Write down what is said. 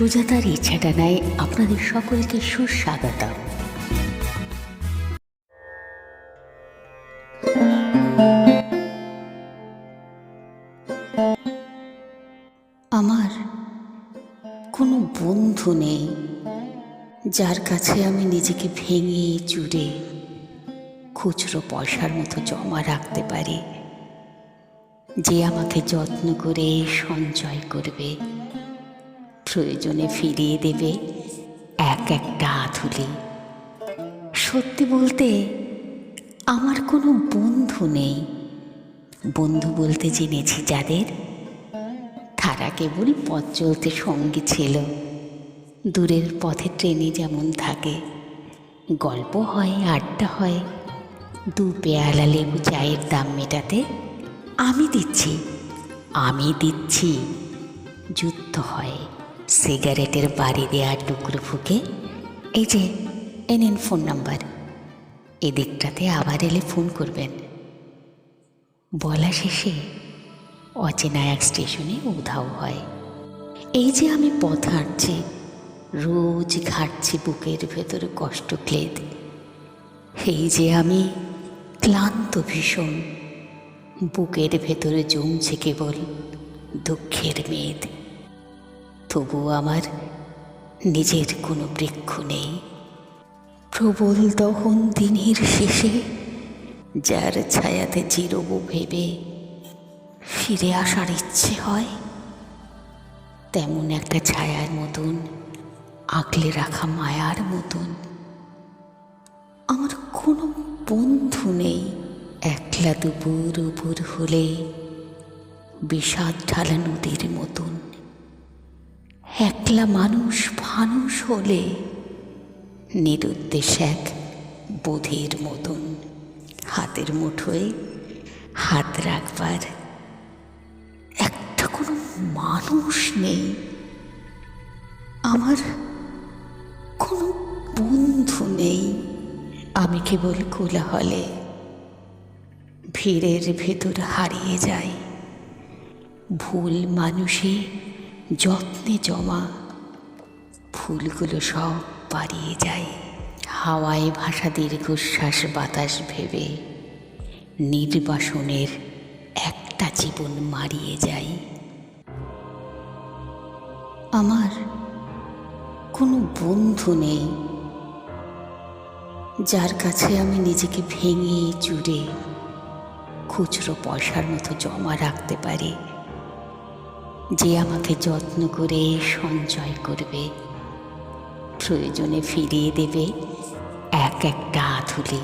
সুজাতার ইচ্ছাটা নাই আপনাদের সকলকে সুস্বাগতম আমার কোনো বন্ধু নেই যার কাছে আমি নিজেকে ভেঙে চুরে খুচরো পয়সার মতো জমা রাখতে পারি, যে আমাকে যত্ন করে সঞ্চয় করবে। প্রয়োজনে ফিরিয়ে দেবে এক একটা আধুলি সত্যি বলতে আমার কোনো বন্ধু নেই। বন্ধু বলতে জেনেছি যাদের তারা কেবল পথ চলতে সঙ্গী ছিল। দূরের পথে ট্রেনে যেমন থাকে, গল্প হয়, আড্ডা হয়, দু পেয়ালা লেবু চায়ের দাম মেটাতে আমি দিচ্ছি আমি দিচ্ছি, যুদ্ধ হয়। সিগারেটের বাড়ি দেওয়ার টুকরো ফুকে, এই যে, এ এনেন ফোন নাম্বার। এদিকটাতে আবার এলে ফোন করবেন। বলা শেষে অচেনা এক স্টেশনে উধাও হয়। এই যে আমি পথ হাঁটছি, রোজ ঘাটছি বুকের ভেতরে কষ্ট ক্লেদ এই যে আমি ক্লান্ত ভীষণ, বুকের ভেতরে জমছে কেবল দুঃখের মেদ। তবু আমার নিজের কোনো বৃক্ষ নেই। প্রবল দহন দিনের শেষে যার ছায়াতে চিরবু ভেবে ফিরে আসার ইচ্ছে হয়, তেমন একটা ছায়ার মতন আঁকলে রাখা মায়ার মতন। আমার কোনো বন্ধু নেই, একলা দুপুর উপর হলে বিষাদ ঢালা নদীর মতন। একলা মানুষ ফানুষ হলে নিরুদ্দেশ এক বোধের মতন। হাতের মুঠোয় হাত রাখবার একটা কোনো মানুষ নেই। আমার কোনো বন্ধু নেই। আমি কেবল কোলাহলে ভিড়ের ভেতর হারিয়ে যাই। ভুল মানুষে যত্নে জমা ফুলগুলো সব পারিয়ে যায়। হাওয়ায় ভাষা দীর্ঘশ্বাস বাতাস ভেবে নির্বাসনের একটা জীবন মারিয়ে যায়। আমার কোনো বন্ধু নেই যার কাছে আমি নিজেকে ভেঙে চুরে খুচরো পয়সার মতো জমা রাখতে পারি। যে আমাকে যত্ন করে সঞ্চয় করবে প্রয়োজনে ফিরিয়ে দেবে এক একটা আধুলি